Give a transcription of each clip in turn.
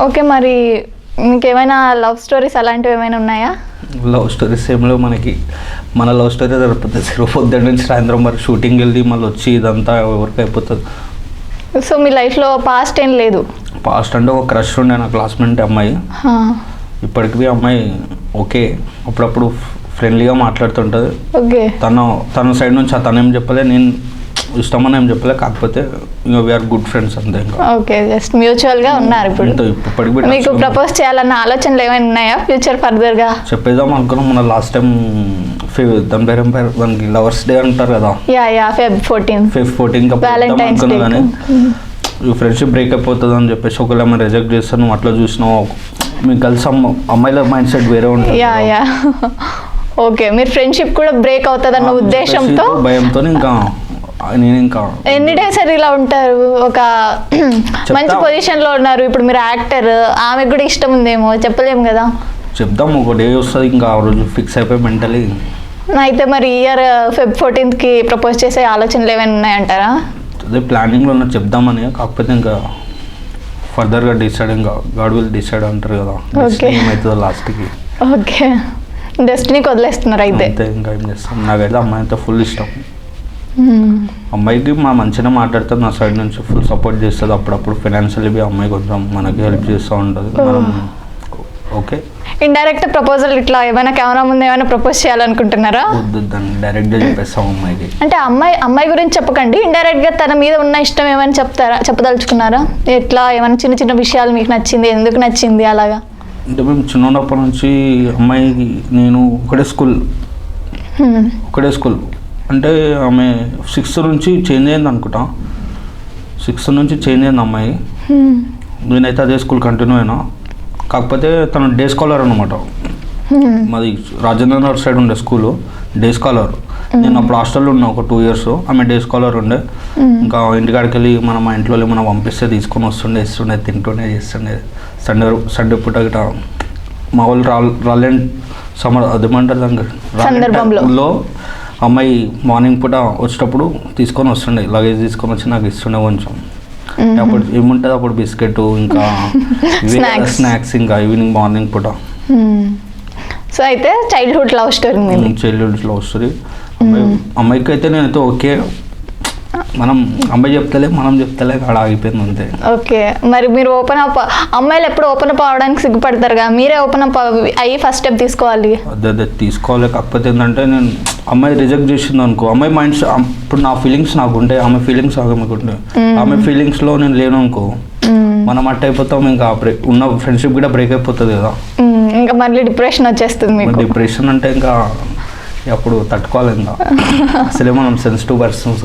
Okay మరి మీకు ఏమైనా లవ్ స్టోరీస్ అలాంటివి ఏమైనా ఉన్నాయా? లవ్ స్టోరీస్ ఏమిలో మనకి. మన లవ్ స్టోరీ సరిపోతుంది సిరుగు పొద్దున్న నుంచి సాయంత్రం మరి షూటింగ్ వెళ్ళి మళ్ళీ వచ్చి ఇదంతా ఎవరికి అయిపోతుంది. సో మీ లైఫ్లో పాస్ట్ ఏం లేదు? పాస్ట్ అంటే ఒక క్రష్ ఉండే నా క్లాస్మేట్ అమ్మాయి. ఇప్పటికి అమ్మాయి ఓకే. అప్పుడప్పుడు ఫ్రెండ్లీగా మాట్లాడుతుంటుంది. ఓకే. తను తన సైడ్ నుంచి తను ఏం చెప్పలే నేను ఇష్టమని ఏం చెప్పలే కాకపోతే ఇంకా వీఆర్ గుడ్ ఫ్రెండ్స్ అంతే ఇంకా. ఓకే జస్ట్ మ్యూచువల్గా ఉన్నారు ఇప్పుడు. ఇప్పటికి మీకు ప్రపోజ్ చేయాలన్న ఆలోచనలు ఏమైనా ఉన్నాయా ఫ్యూచర్ ఫర్దర్గా చెప్పేద్దాం అనుకున్నాం మన లాస్ట్ టైం దాని పేరు దానికి లవర్స్ డే అంటారు కదా. Yeah yeah Feb fourteen fifth fourteen Valentine's Day. కానీ ఫ్రెండ్షిప్ బ్రేక్ అయిపోతుంది అని చెప్పేసి ఒకవేళ ఏమైనా రిజెక్ట్ చేస్తే నువ్వు అట్లా చూసినావు. మీకు కలిసి అమ్మ అమ్మాయిల మైండ్ సెట్ వేరే ఉంటుంది యా యా ఓకే మీరు ఫ్రెండ్షిప్ కూడా బ్రేక్ అవుతుందన్న అని ఉద్దేశంతో? భయంతో ఇంకా నేను ఇంకా ఎన్ని డేస్ ఇలా ఉంటారు? ఒక మంచి పొజిషన్లో ఉన్నారు. ఇప్పుడు మీరు యాక్టర్ ఆమెకు కూడా ఇష్టం ఉందేమో? చెప్పలేము కదా. చెప్దాం ఒక డే వస్తుంది ఇంకా ఆ రోజు ఫిక్స్ అయిపోయి మెంటలీ అయితే మరి ఇయర్ ఫెబ్ ఫోర్టీన్త్కి ప్రపోజ్ చేసే ఆలోచనలు ఏమైనా ఉన్నాయంటారా? అదే ప్లానింగ్లో ఉన్న చెప్దామని కాకపోతే ఇంకా ఫర్దర్గా డిసైడ్ ఇంకా గాడ్ విల్ డిసైడ్ అంటారు కదా. ఏమవుతుందో లాస్ట్కి ఓకే డెస్టినీకి వదిలేస్తున్నారు అయితే. అంతే ఇంకా ఏం చేస్తాం? నాకైతే అమ్మాయి అయితే ఫుల్ ఇష్టం. అమ్మాయికి మా మంచిగా మాట్లాడుతుంది నా సైడ్ నుంచి ఫుల్ సపోర్ట్ చేస్తుంది. అప్పుడప్పుడు ఫైనాన్షియల్లీ బి అమ్మాయి కొంచెం మనకి హెల్ప్ చేస్తూ ఉంటుంది. మనం ఓకే ఇండైరెక్ట్ ప్రపోజల్ ఇట్లా ఏమైనా కెమెరా ముందు ఏమైనా ప్రపోజ్ చేయాలనుకుంటున్నారా? డైరెక్ట్గా చెప్పేస్తాం అమ్మాయికి. అంటే అమ్మాయి అమ్మాయి గురించి చెప్పకండి. ఇండైరెక్ట్గా తన మీద ఉన్న ఇష్టం ఏమైనా చెప్తారా? చెప్పదలుచుకున్నారా? ఎట్లా ఏమైనా చిన్న చిన్న విషయాలు మీకు నచ్చింది? ఎందుకు నచ్చింది అలాగా? అంటే మేము చిన్నప్పటి నుంచి అమ్మాయికి నేను ఒకటే స్కూల్ Hmm. ఒకటే స్కూల్ అంటే ఆమె సిక్స్త్ నుంచి చేంజ్ అయింది అనుకుంటా. సిక్స్త్ నుంచి చేంజ్ అయింది అమ్మాయి. నేనైతే అదే స్కూల్ కంటిన్యూ అయినా. కాకపోతే తను డే స్కాలర్ అనమాట. మాది రాజేంద్ర నగర్ సైడ్ ఉండే స్కూలు. Day scholar. నేను అప్పుడు హాస్టల్లో ఉన్నా ఒక టూ ఇయర్స్. ఆమె డే స్కాలర్ ఉండే. ఇంకా ఇంటికాడికి వెళ్ళి మనం మా ఇంట్లో మనం పంపిస్తే తీసుకొని వస్తుండే ఇస్తుండే తింటుండే చేస్తుండే. సండే సండే పూట గిట మా వాళ్ళు రాలేని సమర్ అదేమంటారు దానికి సందర్భంలో. అమ్మాయి మార్నింగ్ పూట వచ్చేటప్పుడు తీసుకొని వస్తుండే లగేజ్ తీసుకొని వచ్చి నాకు ఇస్తుండే కొంచెం. అప్పుడు ఏముంటుంది అప్పుడు బిస్కెట్ ఇంకా. స్నాక్స్ ఇంకా ఈవినింగ్ మార్నింగ్ పూట. సో అయితే చైల్డ్హుడ్ లవ్ స్టోరీ చెల్లెళ్ళు లవ్ స్టోరీ అమ్మాయి అమ్మాయికి అయితే నేనైతే ఓకే మనం అమ్మాయి చెప్తలే మనం చెప్తలే అక్కడ ఆగిపోయింది అంతే. ఓకే మరి మీరు ఓపెన్ అప్ అమ్మాయిలు ఎప్పుడు ఓపెన్ అప్ అవడానికి సిగ్గుపడతారు కదా? మీరే ఓపెన్ అప్ అయ్యి ఫస్ట్ స్టెప్ తీసుకోవాలి. అదే అదే తీసుకోవాలి. కాకపోతే ఏంటంటే నేను అమ్మాయి రిజెక్ట్ చేసింది అనుకో అమ్మాయి మైండ్స్ ఇప్పుడు నా ఫీలింగ్స్ నాకు ఉంటాయి ఆమె ఫీలింగ్స్ Mm. ఆమె ఫీలింగ్స్లో నేను లేను అనుకో. మనం అట్ట అయిపోతాం ఇంకా ఉన్న ఫ్రెండ్షిప్ కూడా బ్రేక్ అయిపోతుంది కదా. ఇంకా మళ్ళీ డిప్రెషన్ వచ్చేస్తుంది మీకు. డిప్రెషన్ అంటే ఇంకా అప్పుడు తట్టుకోవాలి ఇంకా అసలే మనం సెన్సిటివ్ పర్సన్స్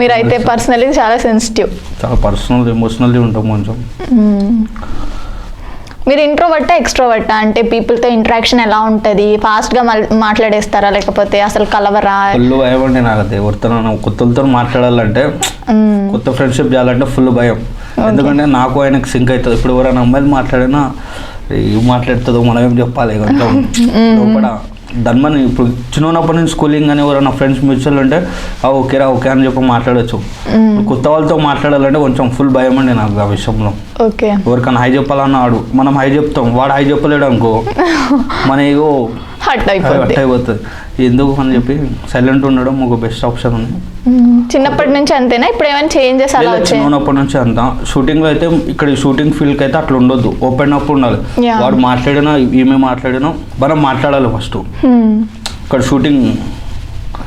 మీరైతే పర్సనలీ చాలా సెన్సిటివ్ చాలా పర్సనల్ ఎమోషనల్లీ ఉంటాం కొంచెం. మీరు ఇంట్రోవర్టా ఎక్స్ట్రోవర్టా అంటే పీపుల్తో ఇంటరాక్షన్ ఎలా ఉంటుంది? ఫాస్ట్గా మాట్లాడేస్తారా? లేకపోతే అసలు కలవరా? ఫుల్ భయం అండి నాకు ఎవరితో కొత్తలతో మాట్లాడాలంటే. కొత్త ఫ్రెండ్షిప్ చేయాలంటే ఫుల్ భయం. ఎందుకంటే నాకు ఆయనకు సింక్ అవుతుంది. ఇప్పుడు ఎవరైనా అమ్మాయిలు మాట్లాడినా ఏం మాట్లాడుతుందో మనం ఏం చెప్పాలి? కొంచెం లోపల దాని ఇప్పుడు చిన్నప్పటి నుంచి స్కూలింగ్ అని ఎవరైనా ఫ్రెండ్స్ మ్యూచువల్ ఉంటే ఓకేరా ఓకే అని చెప్పి మాట్లాడచ్చు. కొత్త వాళ్ళతో మాట్లాడాలంటే కొంచెం ఫుల్ భయం అండి నాకు ఆ విషయంలో. ఓకే. ఎవరికైనా హై చెప్పాలన్న ఆడు మనం హై చెప్తాం. వాడు హై చెప్పలేడు అనుకో. మన ఏగో హట్ అయిపోద్ది హట్ అయిపోతుంది ఎందుకు అని చెప్పి సైలెంట్ ఉండడం ఒక బెస్ట్ ఆప్షన్ ఉంది. చిన్నప్పటి నుంచి అంతేనా? ఇప్పుడు ఏమైనా చేంజెస్ అలా వచ్చాయి? చిన్నప్పటి నుంచి అంత. షూటింగ్లో అయితే ఇక్కడ షూటింగ్ ఫీల్డ్కి అయితే అట్లా ఉండొద్దు. ఓపెన్ అప్ ఉండాలి. వాడు మాట్లాడినా ఈమె మాట్లాడినా మనం మాట్లాడాలి ఫస్ట్. ఇక్కడ షూటింగ్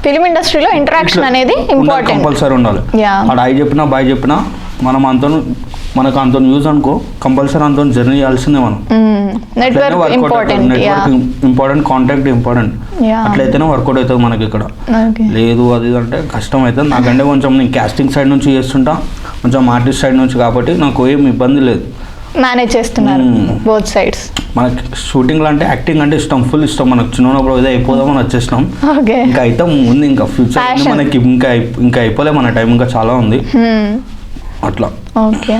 ఫిలిం ఇండస్ట్రీలో ఇంటరాక్షన్ అనేది ఇంపార్టెంట్ కంపల్సరీ ఉండాలి. వాడు ఐ చెప్పినా బాయ్ చెప్పినా మనం అంత మనకు అంత యూజ్ అనుకో కంపల్సరీ అంత జర్నీ చేయాల్సిందే మనం. Network important network important contact important. అట్లయితేనే వర్కౌట్ అవుతుంది మనకి ఇక్కడ లేదు అది అంటే కష్టం అవుతుంది నాకంటే కొంచెం నేను క్యాస్టింగ్ సైడ్ నుంచి చేస్తుంటా. కొంచెం ఆర్టిస్ట్ సైడ్ నుంచి కాబట్టి నాకు ఏం ఇబ్బంది లేదు. మేనేజ్ చేస్తున్నారు. బోత్ సైడ్స్ మనకి షూటింగ్లో అంటే యాక్టింగ్ అంటే ఇష్టం ఫుల్ ఇష్టం. మనకు చిన్నప్పుడు ఇదే అయిపోదామని వచ్చేసినాం. ఓకే ఇంకా అయితే ఉంది ఇంకా ఫ్యూచర్. మనకి ఇంకా ఇంకా అయిపోలే మన టైం ఇంకా చాలా ఉంది. అట్లా. ఓకే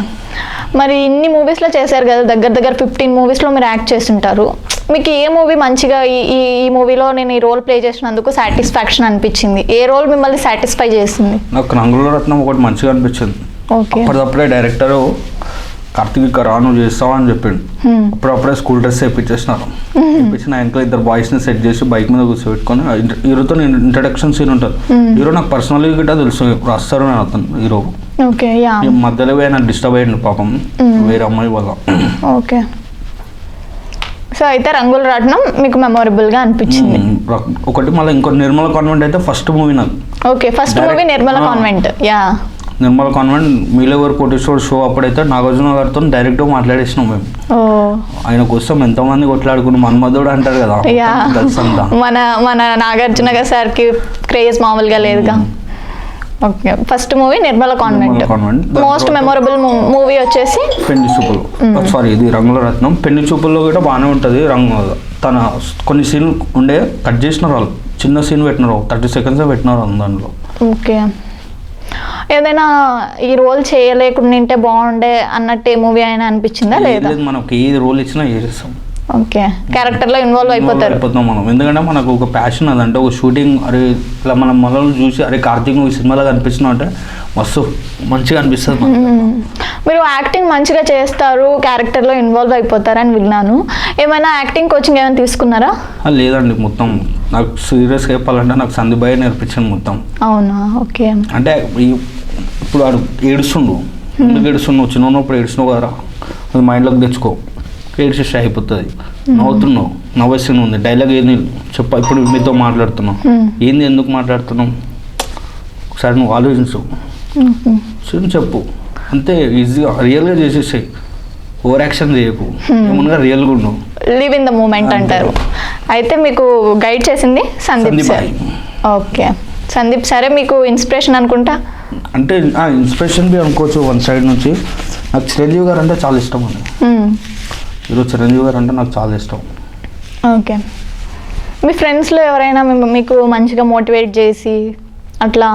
మరి ఇన్ని మూవీస్లో చేశారు కదా దగ్గర దగ్గర ఫిఫ్టీన్ మూవీస్లో మీరు యాక్ట్ చేస్తుంటారు. మీకు ఏ మూవీ మంచిగా ఈ ఈ మూవీలో నేను ఈ రోల్ ప్లే చేసినందుకు సాటిస్ఫాక్షన్ అనిపించింది? ఏ రోల్ మిమ్మల్ని సాటిస్ఫై చేసింది? నాకు రంగుల రత్నం ఒకటి మంచిగా అనిపించింది. ఓకే అప్పటిదప్పుడే డైరెక్టర్ కార్తీక్ ఇక్కడ రా నువ్వు చేస్తావా అని చెప్పిండు. అప్పుడప్పుడే స్కూల్ డ్రెస్ వేయించేసినారు వేయించిన వెనకాల ఇద్దరు బాయ్స్ని సెట్ చేసి బైక్ మీద కూర్చోబెట్టుకొని హీరోతో ఇంట్రడక్షన్ సీన్ ఉంటుంది. హీరో నాకు పర్సనల్గా గిట్ట తెలుసు ఇప్పుడు వస్తారు నేను అతను హీరో. Okay yeah. ఈ మధ్యలో పోయి నాకు డిస్టర్బ్ అయ్యిండు పాపం వేరే అమ్మాయి వల్ల. ఓకే. సో అయితే రంగుల రాట్నం మీకు మెమొరబుల్గా అనిపించింది. ఒకటి మళ్ళీ ఇంకో నిర్మల కాన్వెంట్ అయితే ఫస్ట్ మూవీ నాకు. Okay first movie Nirmala. Convent yeah. Nirmala convent మీలెవర్ Koteshwar show అప్పుడైతే నాగార్జున గారితో డైరెక్ట్గా మాట్లాడేసినాం మేము. ఆయన కోసం ఎంతమంది కొట్లాడుకుని మన్మధుడు అంటారు కదా మన మన నాగార్జున గారి సార్కి క్రేజ్ మామూలుగా లేదుగా. Okay. First movie Nirmala convent. Most memorable movie వచ్చేసి పెళ్ళి చూపులు. సారీ ఇది రంగుల రత్నం. పెళ్ళి చూపుల్లో కూడా బాగానే ఉంటుంది రంగు. తన కొన్ని సీన్లు ఉండే కట్ చేసినారు వాళ్ళు. చిన్న సీన్ పెట్టినారు థర్టీ సెకండ్స్ పెట్టినారు దాంట్లో. ఓకే. ఏదైనా ఈ రోల్ చేయలేకుండా ఉంటే బాగుండే అన్నట్టు ఏ మూవీ అయినా అనిపించిందా లేదా? మనకి ఏ రోల్ ఇచ్చినా చేసేస్తాం ఓకే. క్యారెక్టర్లో ఇన్వాల్వ్ అయిపోతారు. అయిపోతాం మనం. ఎందుకంటే మనకు ఒక ప్యాషన్ అదంటే ఒక షూటింగ్ అరే ఇట్లా మనం మనల్ని చూసి అరే కార్తీక్ నువ్వు సినిమాలో కనిపిస్తున్నావు అంటే మస్తు మంచిగా అనిపిస్తుంది. మీరు యాక్టింగ్ మంచిగా చేస్తారు క్యారెక్టర్లో ఇన్వాల్వ్ అయిపోతారని విన్నాను. ఏమైనా యాక్టింగ్ కోచింగ్ ఏమైనా తీసుకున్నారా? లేదండి మొత్తం నాకు సీరియస్గా చెప్పాలంటే నాకు సందీప్ భయ్య నేర్పించాను మొత్తం. అవునా? ఓకే. అంటే ఇప్పుడు వాడు ఏడుస్తుండు. ఎందుకు ఏడుస్తున్నావు చిన్న ఉన్నప్పుడు ఏడుస్తున్నావు కదరా. అది మైండ్లోకి తెచ్చుకో. ఏడ్చేసి అయిపోతుంది. నవ్వుతున్నావు. నవ్వేసిన ఉంది. డైలాగ్ ఏంది? చెప్ప ఇప్పుడు మీతో మాట్లాడుతున్నావు. ఏంది ఎందుకు మాట్లాడుతున్నావు? ఒకసారి నువ్వు ఆలోచించు. మ్మ్. సరే చెప్పు. అంతే ఈజీగా రియల్గా చేసేసాయి. ఓవర్ యాక్షన్ చేయకు. ఏమన్నా రియల్గా ఉండు. Live in the moment. అంటారు. అయితే మీకు గైడ్ చేసింది సందీప్ సార్. ఓకే సందీప్ సరే మీకు ఇన్స్పిరేషన్ అనుకుంటా? అంటే ఇన్స్పిరేషన్ బి అనుకోవచ్చు వన్ సైడ్ నుంచి. నాకు చిరంజీవి గారు అంటే చాలా ఇష్టం అండి. ఈరోజు చిరంజీవి గారు అంటే నాకు చాలా ఇష్టం. ఓకే మీ ఫ్రెండ్స్లో ఎవరైనా మీకు మంచిగా మోటివేట్ చేసి అట్లా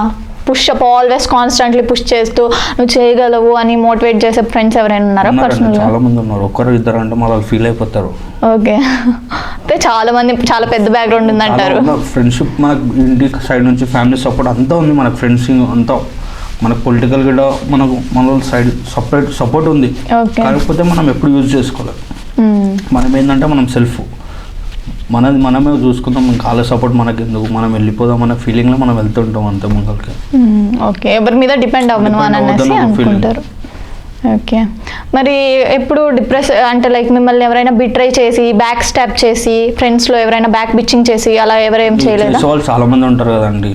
push up always constantly push చేస్తూ నువ్వు చేయగలవు అని మోటివేట్ చేసే ఫ్రెండ్స్ ఎవరైనా ఉన్నారా పర్సనల్గా చాలా మంది ఉన్నారు. ఒక్కరు ఇద్దరు అంటే మన వాళ్ళు ఫీల్ అయిపోతారు. ఓకే. అయితే చాలా మంది చాలా పెద్ద బ్యాక్గ్రౌండ్ ఉందంటారు. ఫ్రెండ్షిప్ మనకు ఇంటి సైడ్ నుంచి ఫ్యామిలీ సపోర్ట్ అంతా ఉంది మనకు. ఫ్రెండ్స్ అంతా మనకు పొలిటికల్ కూడా మనకు మన సైడ్ సపరేట్ సపోర్ట్ ఉంది. కాకపోతే మనం ఎప్పుడు యూజ్ చేసుకోవాలి మ్మ్. మనం ఏంటంటే మనం సెల్ఫ్ మనది మనమే చూసుకుందాం ఇంకా వాళ్ళ సపోర్ట్ మనకి ఎందుకు మనం వెళ్ళిపోదాం అనే ఫీలింగ్లో మనం వెళ్తుంటాం అంతే ముందరికి. ఓకే. ఎవరి మీద డిపెండ్ అవ్వను అని అనేసి. అనుకుంటారు. ఓకే. మరి ఎప్పుడు డిప్రెస్ అంటే లైక్ మిమ్మల్ని ఎవరైనా బిట్రై చేసి బ్యాక్ స్టాప్ చేసి ఫ్రెండ్స్లో ఎవరైనా బ్యాక్ బిచ్చింగ్ చేసి అలా ఎవరేం చేయలేదా? వాళ్ళు చాలా మంది ఉంటారు కదండి.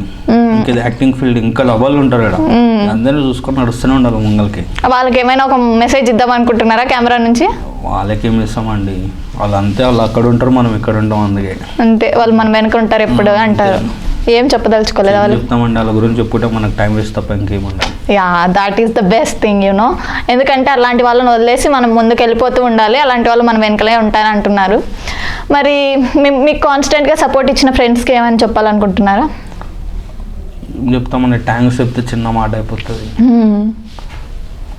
ఇంకా ఇది యాక్టింగ్ ఫీల్డ్ ఇంకా లవ్వాళ్ళు ఉంటారు మ్మ్. అందరినీ చూసుకొని నడుస్తూనే ఉండాలి ముంగల్కి వాళ్ళకి ఏమైనా ఒక మెసేజ్ ఇద్దాం అనుకుంటున్నారా కెమెరా నుంచి? వాళ్ళకి ఏం ఇస్తామండి వాళ్ళు అంతే వాళ్ళు అక్కడ ఉంటారు మనం ఇక్కడ ఉంటాం అందుకే. అంతే వాళ్ళు మన వెనక ఉంటారు ఎప్పుడు అంటారు. ఏం చెప్పదలుచుకోలేదు వాళ్ళు. చెప్తామండి? వాళ్ళ గురించి చెప్పుకుంటే మనకు టైం వేస్ట్ తప్ప ఇంకేముండదు yeah that is the best thing you know ఎందుకంటే అలాంటి వాళ్ళని వదిలేసి మనం ముందుకు వెళ్ళిపోతూ ఉండాలి అలాంటి వాళ్ళు మన వెనకలే ఉంటారని అంటున్నారు. మరి మీకు కాన్స్టెంట్గా సపోర్ట్ ఇచ్చిన ఫ్రెండ్స్కి ఏమని చెప్పాలనుకుంటున్నారా? చెప్తామండి? ట్యాంక్స్ చెప్తే చిన్న మాట అయిపోతుంది. Hmm.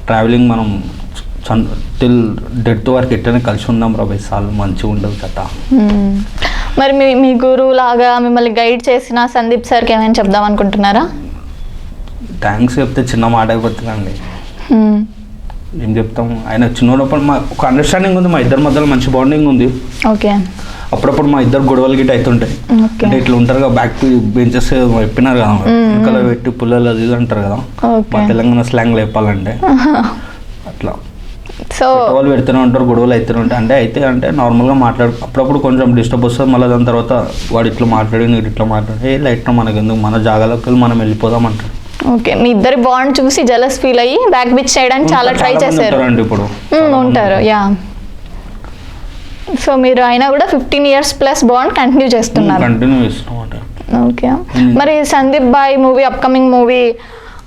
ట్రావెలింగ్ మనం టిల్ డెత్ వరకు ఎట్టనే కలిసి ఉందాం రాబోయే సార్లు మంచిగా ఉండదు Hmm. మరి మీ మీ గురువు లాగా మిమ్మల్ని గైడ్ చేసిన సందీప్ సార్కి ఏమైనా చెప్దాం అనుకుంటున్నారా? థ్యాంక్స్ చెప్తే చిన్న మాట అయిపోతుందండి. ఏం చెప్తాం? ఆయన చిన్నప్పుడు మా ఒక అండర్స్టాండింగ్ ఉంది మా ఇద్దరి మధ్యలో మంచి బాండింగ్ ఉంది. ఓకే. అప్పుడప్పుడు మా ఇద్దరు గొడవలు గిట్ట అవుతుంటాయి అంటే ఇట్లా ఉంటారు కదా బ్యాక్ బెంచెస్ చెప్పినారు కదా. వెనకాల పెట్టి పుల్లలు అది అంటారు కదా. మా తెలంగాణ స్లాంగ్ చెప్పాలంటే అట్లా. సో గొడవలు పెడుతూనే ఉంటారు గొడవలు అవుతూనే ఉంటాయి. అంటే అయితే అంటే నార్మల్గా మాట్లాడు అప్పుడప్పుడు కొంచెం డిస్టర్బ్ వస్తుంది. మళ్ళీ దాని తర్వాత వాడు ఇట్లా మాట్లాడి నీడు ఇట్లా మాట్లాడి ఏ లైట్ మనకి ఎందుకు మన జాగాలోకి వెళ్ళి మనం వెళ్ళిపోదాం అంటారు ఓకే మీ ఇద్దరి బాండ్ చూసి జలస్ ఫీల్ అయ్యి బ్యాక్ బిచ్ చేయడానికి చాలా ట్రై చేశారు. ఇప్పుడు. ఉంటారు యా సో మీరు అయినా కూడా fifteen years plus bond continue చేస్తున్నారు. Continue okay hmm. మరి Sandeep boy movie upcoming movie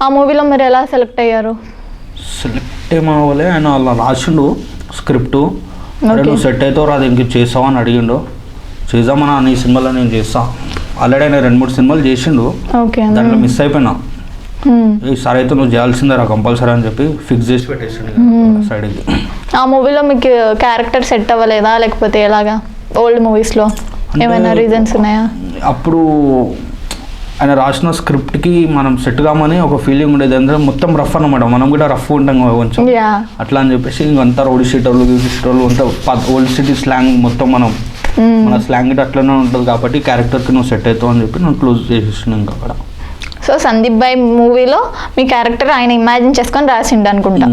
ఆ మూవీలో మీరు ఎలా సెలెక్ట్ అయ్యారు? సెలెక్ట్ ఏమవ్వలే ఆయన అలా రాసిండు స్క్రిప్ట్. Okay. నువ్వు సెట్ అవుతావు రాదు ఇంక చేసావా అని అడిగిండు. చేద్దామన్నా నీ సినిమాలో నేను చేస్తా. ఆల్రెడీ ఆయన రెండు మూడు సినిమాలు చేసిండు. ఓకే. దాంట్లో మిస్ అయిపోయినా. సార్ అయితే నువ్వు చేయాల్సిందే రా కంపల్సరీ అని చెప్పి ఫిక్స్ చేసి పెట్టేసిండు. సైడ్కి ఆ మూవీలో మీకు క్యారెక్టర్ సెట్ అవ్వలేదా? లేకపోతే ఎలాగా? ఓల్డ్ మూవీస్లో ఏమైనా రీజన్స్ ఉన్నాయా? అప్పుడు ఆయన రాసిన స్క్రిప్ట్కి మనం సెట్ కామని ఒక ఫీలింగ్ ఉండేది. అంటే మొత్తం రఫ్ అనమాట మనం కూడా రఫ్ ఉంటాం కొంచెం. అట్లా అని చెప్పేసి ఇంకంతా రోడ్ షీటర్లు గిడి షీటర్లు అంతా ఓల్డ్ సిటీ స్లాంగ్ మొత్తం మనం. మన స్లాంగ్ అట్లనే ఉంటుంది కాబట్టి క్యారెక్టర్కి నువ్వు సెట్ అవుతావు అని చెప్పి నేను క్లోజ్ చేసేసిన ఇంకా అక్కడ. సో సందీప్ బాయ్ మూవీలో మీ క్యారెక్టర్ ఆయన ఇమాజిన్ చేసుకొని రాసిండు అనుకుంటా.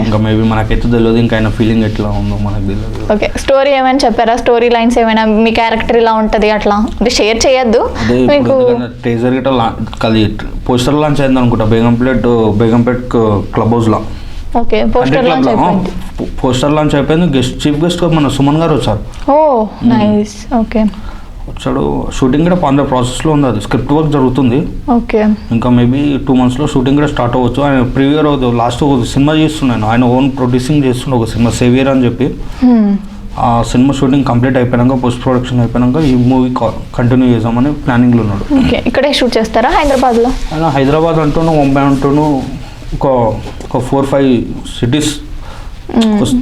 ఇంకా మేబీ మనకైతే తెలియదు ఇంకా ఆయన ఫీలింగ్ ఎట్లా ఉందో మనకు తెలియదు ఓకే. స్టోరీ ఏమైనా చెప్పారా? స్టోరీ లైన్స్ ఏమైనా? మీ క్యారెక్టర్ ఇలా ఉంటుంది అట్లా? అంటే షేర్ చేయొద్దు. మీకు లా- కలి పోస్టర్ లాంచ్ అయింది అనుకుంటా బేగంపేట్ బేగంపేట్ క్లబ్ హౌస్లో. ఓకే పోస్టర్ లాంచ్ అయిపోయింది. పోస్టర్ లాంచ్ అయిపోయింది గెస్ట్ చీఫ్ గెస్ట్ మన సుమన్ గారు వచ్చారు. Oh nice okay. వచ్చాడు. షూటింగ్ కూడా పాండ్ర ప్రాసెస్లో ఉంది. అది స్క్రిప్ట్ వర్క్ జరుగుతుంది. ఓకే. ఇంకా మేబీ టూ మంత్స్లో షూటింగ్ కూడా స్టార్ట్ అవ్వచ్చు. ఆయన ప్రీవియర్ లాస్ట్ ఒక సినిమా చేస్తున్నాను ఆయన. ఓన్ ప్రొడ్యూసింగ్ చేస్తుండే ఒక సినిమా సేవియర్ అని చెప్పి. ఆ సినిమా షూటింగ్ కంప్లీట్ అయిపోయాక పోస్ట్ ప్రొడక్షన్ అయిపోయాక ఈ మూవీ కంటిన్యూ చేద్దామని ప్లానింగ్లో ఉన్నాడు. ఓకే. ఇక్కడే షూట్ చేస్తారా హైదరాబాద్లో? ఆయన హైదరాబాద్ అంటూను ముంబై అంటూను ఒక ఒక four five cities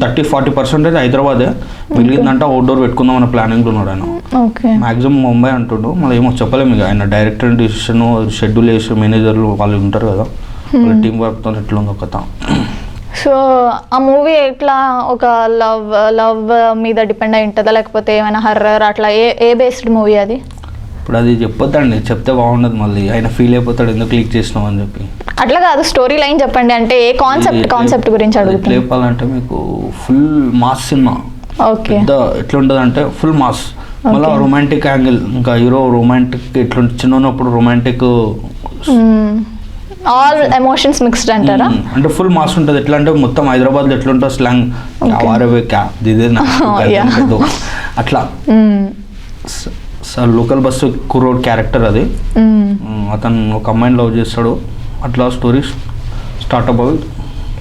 thirty forty percentage హైదరాబాదే. మిగిలిందంటే అవుట్డోర్ పెట్టుకుందాం అనే ప్లానింగ్లో ఉన్నాడు ఆయన. ఓకే మాక్సిమం ముంబై అంటుండు. మళ్ళీ ఏమో చెప్పలేము ఇక. ఆయన డైరెక్టర్ డిసిషన్ షెడ్యూల్ వేసి మేనేజర్లు వాళ్ళు ఉంటారు కదా. వాళ్ళ టీం వర్క్తో ఎట్లా ఉందో కథ సో ఆ మూవీ ఎట్లా ఒక లవ్ లవ్ మీద డిపెండ్ అయి ఉంటుందా? లేకపోతే ఏమైనా హర్రర్ అట్లా ఏ ఏ బేస్డ్ మూవీ అది? ఇప్పుడు అది చెప్పొద్దండి. చెప్తే బాగుండదు మళ్ళీ. ఆయన ఫీల్ అయిపోతాడు. ఎందుకు క్లిక్ చేసినావు అని చెప్పి. అట్లా కాదు. స్టోరీ లైన్ చెప్పండి. అంటే ఏ కాన్సెప్ట్ ఇది కాన్సెప్ట్ గురించి అడుగుతున్నా చెప్పాలంటే మీకు ఫుల్ మాస్ సినిమా ఓకే. ఎట్లుంటుంది అంటే ఫుల్ మాస్ మళ్ళీ. రొమాంటిక్ యాంగిల్ ఇంకా హీరో రొమాంటిక్ ఎట్లుంటుంది చిన్న ఉన్నప్పుడు రొమాంటిక్ ఆల్ ఎమోషన్స్ మిక్స్డ్ అంటారా? అంటే ఫుల్ మాస్ ఉంటుంది. ఎట్లా అంటే మొత్తం హైదరాబాద్లో ఎట్లుంటుంది స్లాంగ్. వారవే క్యా దిదే నా yeah. ఏదో. అట్లా. సార్ లోకల్ బస్సు కుర్రోడ్ క్యారెక్టర్ అది. అతను ఒక అమ్మాయిని లవ్ చేస్తాడు. అట్లా స్టోరీ స్టార్ట్అప్ అవి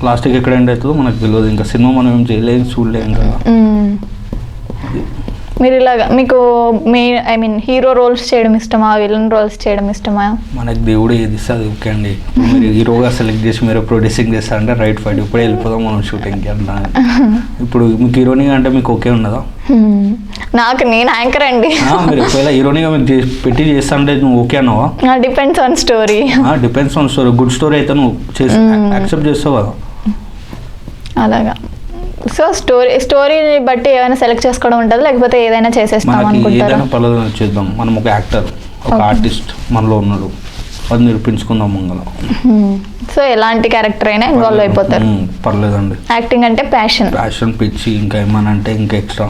లాస్ట్కి ఎక్కడ ఎండ్ అవుతుందో మనకు తెలియదు ఇంకా సినిమా మనం ఏం చేయలేము చూడలేము ఇంకా మ్మ్. మీరు ఇలాగా మీకు మీ ఐ మీన్ హీరో రోల్స్ చేయడం ఇష్టమా? విలన్ రోల్స్ చేయడం ఇష్టమా? మనకి దేవుడు ఏది ఇస్తే అది ఓకే అండి. మీరు హీరోగా సెలెక్ట్ చేసి మీరు ప్రొడ్యూసింగ్ చేస్తారంటే రైట్ ఫైట్ ఇప్పుడే వెళ్ళిపోదాం మనం షూటింగ్కి అట్లా ఇప్పుడు మీకు హీరోనిగా అంటే మీకు ఓకే ఉన్నదా? మ్మ్. నాకు నేను యాంకర్ అండి. మీరు ఒకవేళ హీరోనిగా చేసి పెట్టి చేస్తా అంటే నువ్వు ఓకే అన్నావా? Depends on story depends on story good story అయితే నువ్వు చేసి యాక్సెప్ట్ చేస్తావు కదా? అలాగా. సో స్టోరీ స్టోరీని బట్టి ఏమైనా సెలెక్ట్ చేసుకోవడం ఉంటుంది? లేకపోతే ఏదైనా చేసేస్తాం అనుకుంటారా? చేద్దాం. మనం ఒక యాక్టర్ ఒక. ఆర్టిస్ట్ మనలో ఉన్నాడు. అది నిరూపించుకుందాం మంగళ సో ఎలాంటి క్యారెక్టర్ అయినా ఇన్వాల్వ్ అయిపోతారు. ఉమ్, పర్లేదండి. యాక్టింగ్ అంటే ప్యాషన్ ప్యాషన్ పిచ్చి ఇంకా ఏమన్నా అంటే ఇంకా ఎక్స్ట్రా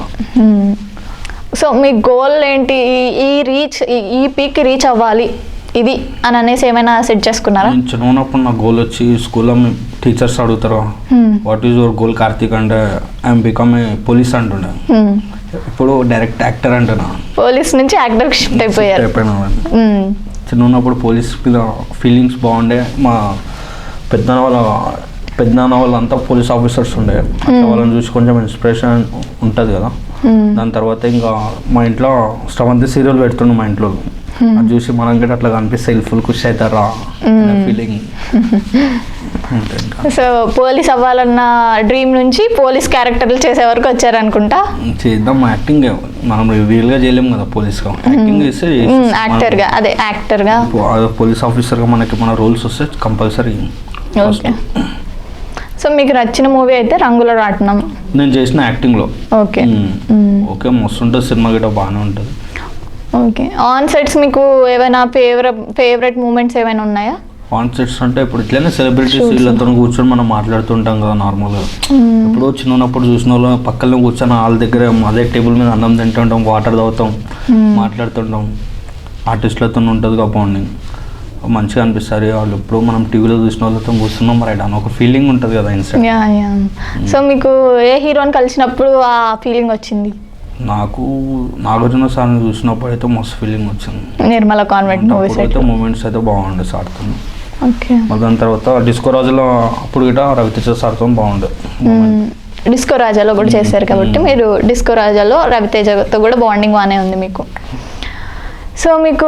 సో మీ గోల్ ఏంటి? ఈ రీచ్ ఈ పీక్ రీచ్ అవ్వాలి. ఇది అని అనేసి ఏమైనా సెట్ చేసుకున్నారా? నేను చిన్న ఉన్నప్పుడు నా గోల్ వచ్చి స్కూల్లో టీచర్స్ అడుగుతారు. Hmm. What is your goal Karthik అంటే ఐఎమ్ బికమ్ ఏ పోలీస్ అంటుండే. ఇప్పుడు డైరెక్ట్ యాక్టర్ అంటున్నా. పోలీస్ నుంచి యాక్టర్కి షిఫ్ట్ అయిపోయారు. చిన్న ఉన్నప్పుడు పోలీస్ మీద ఫీలింగ్స్ బాగుండే. మా పెద్దనాన్న వాళ్ళ పెద్దనాన్న వాళ్ళంతా పోలీస్ ఆఫీసర్స్ ఉండే. అట్లా వాళ్ళని చూసి కొంచెం ఇన్స్పిరేషన్ ఉంటుంది కదా. మ్మ్. దాని తర్వాత ఇంకా మా ఇంట్లో స్రవంతి సీరియల్ పెడుతుండే మా ఇంట్లో. అది చూసి మనం కూడా అట్లా కనిపిస్తే ఫుల్ ఖుషి అవుతారా ఫీలింగ్ ఇంకా. సో పోలీస్ అవ్వాలన్న డ్రీమ్ నుంచి పోలీస్ క్యారెక్టర్లు చేసే వరకు వచ్చారనుకుంటా? చేద్దాం యాక్టింగ్ మనం రియల్గా చేయలేము కదా పోలీస్గా. యాక్టింగ్ చేస్తే యాక్టర్గా అదే యాక్టర్గా పోలీస్ ఆఫీసర్గా మనకి మన రూల్స్ వస్తే కంపల్సరీ ఓకే సో మీకు నచ్చిన మూవీ అయితే రంగుల రాట్నం నేను చేసిన యాక్టింగ్లో ఓకే. ఓకే మస్తు ఉంటుంది సినిమా గిట్ట బాగానే ఉంటుంది. ఓకే. ఆన్ సెట్స్ మీకు ఏమైనా ఫేవరెట్ ఫేవరెట్ మూమెంట్స్ ఏమైనా ఉన్నాయా? కాన్సెప్ట్స్ అంటే ఇప్పుడు ఇట్లనే సెలబ్రిటీస్. వీళ్ళతో కూర్చొని మనం మాట్లాడుతుంటాం కదా నార్మల్గా మ్మ్. ఇప్పుడు చిన్న ఉన్నప్పుడు చూసిన వాళ్ళు పక్కన కూర్చొని వాళ్ళ దగ్గర అదే టేబుల్ మీద అన్నం తింటుంటాం వాటర్ తాగుతాం మ్మ్. మాట్లాడుతుంటాం. ఆర్టిస్టులతో ఉంటుంది కదా బాండింగ్ మంచిగా అనిపిస్తారు. వాళ్ళు ఎప్పుడు మనం టీవీలో చూసిన వాళ్ళతో కూర్చున్నాం రైట్ అని ఒక ఫీలింగ్ ఉంటుంది కదా ఇన్స్టెంట్ సో మీకు ఏ హీరోని కలిసినప్పుడు ఆ ఫీలింగ్ వచ్చింది? నాకు నాగార్జున సార్ని చూసినప్పుడు అయితే మస్తు ఫీలింగ్ వచ్చింది. నిర్మల కాన్వెంట్ మూవీస్ అయితే మూమెంట్స్ అయితే బాగుండే సార్తో ఓకే. దాని తర్వాత డిస్కో రాజులో అప్పుడు గిట రవితేజ సార్తో బాగుండే డిస్కో రాజాలో కూడా చేశారు కాబట్టి. మీరు డిస్కో రాజాలో రవితేజతో కూడా బాండింగ్ బాగానే ఉంది మీకు. సో మీకు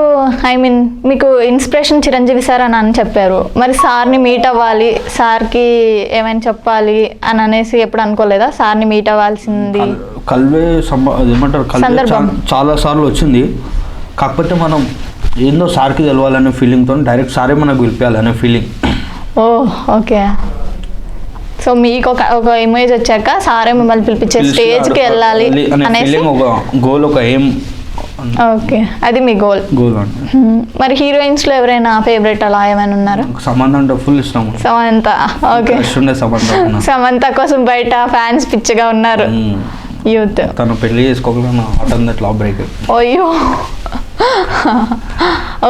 ఐ మీన్ మీకు ఇన్స్పిరేషన్ చిరంజీవి సార్ అని అని చెప్పారు. మరి సార్ని మీట్ అవ్వాలి సార్కి ఏమైనా చెప్పాలి అని అనేసి ఎప్పుడు అనుకోలేదా? సార్ని మీట్ అవ్వాల్సింది. కల్వే ఏమంటారు? కల్వే చాలా సార్లు వచ్చింది. కాకపోతే మనం ఏందో సార్కి తెలవాలనే ఫీలింగ్తో డైరెక్ట్ సారే మనకు పిలిపించాలనే ఫీలింగ్ ఓ ఓకే. సో మీకు ఒక ఒక ఇమేజ్ వచ్చాక సారే మిమ్మల్ని పిలిపించే స్టేజ్కి వెళ్ళాలి అనే అనేసి? ఫీలింగ్ ఒక గోల్ ఒక ఏం ఓకే అది మీ గోల్ గోల్ అంటే. మరి హీరోయిన్స్లో ఎవరైనా ఫేవరెట్ అలా ఏమైనా ఉన్నారా? సంబంధం అంటే ఫుల్ ఇష్టం. సమంత ఓకే. సమంత. కోసం బయట ఫ్యాన్స్ పిచ్చిగా ఉన్నారు. యూత్ తను పెళ్ళి ఆటం ఎట్లా బ్రేక్ అయ్యో.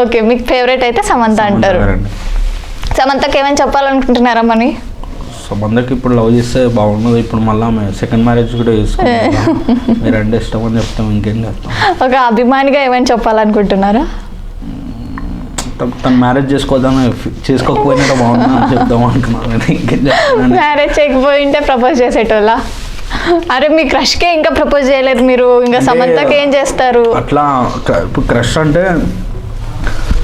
ఓకే మీకు ఫేవరెట్ అయితే సమంత అంటారు. సమంతకి ఏమైనా చెప్పాలనుకుంటున్నారా మరి? సంబంధకి ఇప్పుడు లవ్ చేస్తే బాగున్నది ఇప్పుడు మళ్ళీ సెకండ్ మ్యారేజ్ కూడా చేసుకుంటాం మీరు అంటే ఇష్టం అని చెప్తాం ఇంకేం చెప్తాం ఒక అభిమానిగా ఏమైనా చెప్పాలనుకుంటున్నారా? తను- మ్యారేజ్ చేసుకోవద్దాని చేసుకోకపోయినా బాగుంది చెప్దాం అనుకున్నాను. మ్యారేజ్ చేయకపోయి ఉంటే ప్రపోజ్ చేసేటోళ్ళ? అరే మీ క్రష్కే ఇంకా ప్రపోజ్ చేయలేదు మీరు. ఇంకా సమంతకి ఏం చేస్తారు? అట్లా క్రష్ అంటే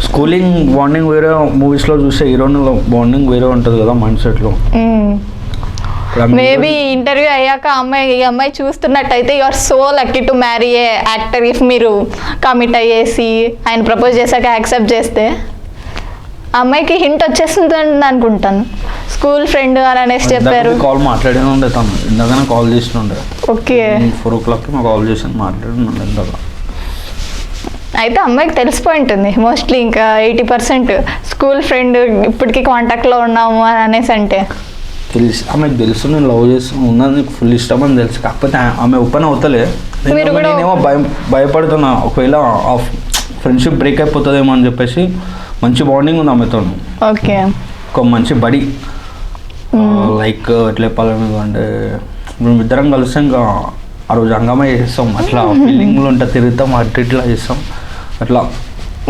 స్కూలింగ్ బాండింగ్ వేరే మూవీస్లో చూసే హీరోయిన్లో బాండింగ్ వేరే ఉంటుంది కదా మైండ్ సెట్లో మేబీ ఇంటర్వ్యూ అయ్యాక అమ్మాయి ఈ అమ్మాయి చూస్తున్నట్టయితే you are so lucky to marry a actor if మీరు కమిట్ అయ్యేసి ఆయన ప్రపోజ్ చేశాక యాక్సెప్ట్ చేస్తే. అమ్మాయికి హింట్ వచ్చేస్తుంది అనుకుంటాను. స్కూల్ ఫ్రెండ్ అని అనేసి చెప్పారు. కాల్ మాట్లాడే ఉండే తను. ఇందాకనే కాల్ చేస్తుండే ఓకే. ఫోర్ ఓ క్లాక్కి మా కాల్ చేసి మాట్లాడి ఉండే ఇందాక. అయితే అమ్మాయికి తెలిసిపోయి ఉంటుంది మోస్ట్లీ ఇంకా ఎయిటీ పర్సెంట్ స్కూల్ ఫ్రెండ్ ఇప్పటికీ కాంటాక్ట్లో ఉన్నాము అని అనేసి అంటే. తెలిసి. ఆమెకు తెలుసు నేను లవ్ చేస్తున్నా ఉన్నది నీకు ఫుల్ ఇష్టం అని తెలుసు. కాకపోతే ఆమె ఓపెన్ అవుతలే. నేనేమో భయం భయపడుతున్నా. ఒకవేళ ఫ్రెండ్షిప్ బ్రేక్ అయిపోతుందేమో అని చెప్పేసి మంచి బాండింగ్ ఉంది ఆమెతో. ఓకే. ఒక మంచి బడి. లైక్ ఎట్లా చెప్పాలని అంటే మేము ఇద్దరం కలిసి ఇంకా ఆ రోజు హంగామా చేస్తాం అట్లా ఫీలింగ్లో ఉంటా తిరుగుతాం అటు ఇట్లా చేస్తాం అట్లా.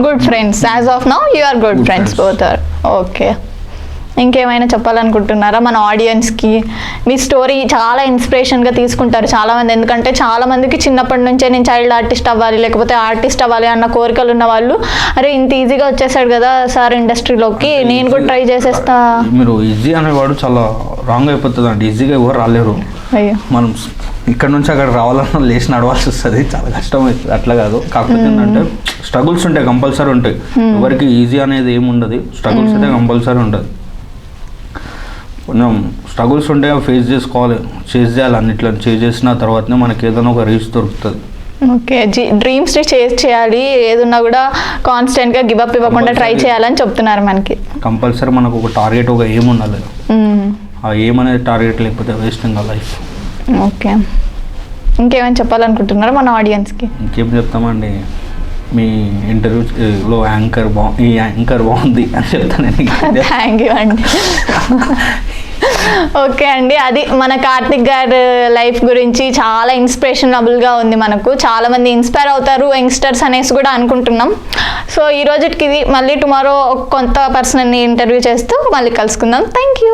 Good friends as of now you are good friends. Both are okay ఇంకేమైనా చెప్పాలనుకుంటున్నారా మన ఆడియన్స్కి? మీ స్టోరీ చాలా ఇన్స్పిరేషన్గా తీసుకుంటారు చాలామంది. ఎందుకంటే చాలామందికి చిన్నప్పటి నుంచే నేను చైల్డ్ ఆర్టిస్ట్ అవ్వాలి లేకపోతే ఆర్టిస్ట్ అవ్వాలి అన్న కోరికలు ఉన్న వాళ్ళు అరే ఇంత ఈజీగా వచ్చేసాడు కదా సార్ ఇండస్ట్రీలోకి నేను కూడా ట్రై చేసేస్తా. మీరు ఈజీ అనేవాడు చాలా రాంగ్ అయిపోతుంది అండి ఈజీగా ఎవరు రాలేరు. అయ్యో. మనం ఇక్కడ నుంచి అక్కడ రావాలన్నా లేచి నడవాల్సి వస్తుంది. చాలా కష్టం అవుతుంది అట్లా కాదు. కాకపోతే ఏంటంటే స్ట్రగుల్స్ ఉంటాయి కంపల్సరీ ఉంటాయి. ఎవరికి ఈజీ అనేది ఏమి ఉండదు స్ట్రగుల్స్ అయితే కంపల్సరీ ఉంటుంది. కొంచెం స్ట్రగుల్స్ ఉంటే ఫేస్ చేసుకోవాలి. చేసి చేయాలి అన్నిట్లో చేసి చేసిన తర్వాతనే మనకి ఏదైనా ఒక రీచ్ దొరుకుతుంది. ఓకే. జీ డ్రీమ్స్ని చేసి చేయాలి. ఏదున్నా కూడా కాన్స్టెంట్గా గివప్ ఇవ్వకుండా ట్రై. చేయాలని చెప్తున్నారు మనకి. కంపల్సరీ మనకు ఒక టార్గెట్ ఒక ఏం ఉండాలి. ఆ ఏం అనేది టార్గెట్ లేకపోతే వేస్ట్ ఇంకా లైఫ్ ఓకే. ఇంకేమైనా చెప్పాలనుకుంటున్నారా మన ఆడియన్స్కి ఇంకేం చెప్తామండి? మీ ఇంటర్వ్యూలో యాంకర్ బా ఈ యాంకర్ బాగుంది అని చెప్తాను. థ్యాంక్ యూ అండి. ఓకే అండి. అది మన కార్తిక్ గారి లైఫ్ గురించి చాలా ఇన్స్పిరేషనబుల్గా ఉంది మనకు. చాలా మంది ఇన్స్పైర్ అవుతారు యంగ్స్టర్స్ అనేసి కూడా అనుకుంటున్నాం. సో ఈ రోజుకి ఇది మళ్ళీ టుమారో కొంత పర్సన్ని ఇంటర్వ్యూ చేస్తూ మళ్ళీ కలుసుకుందాం. Thank you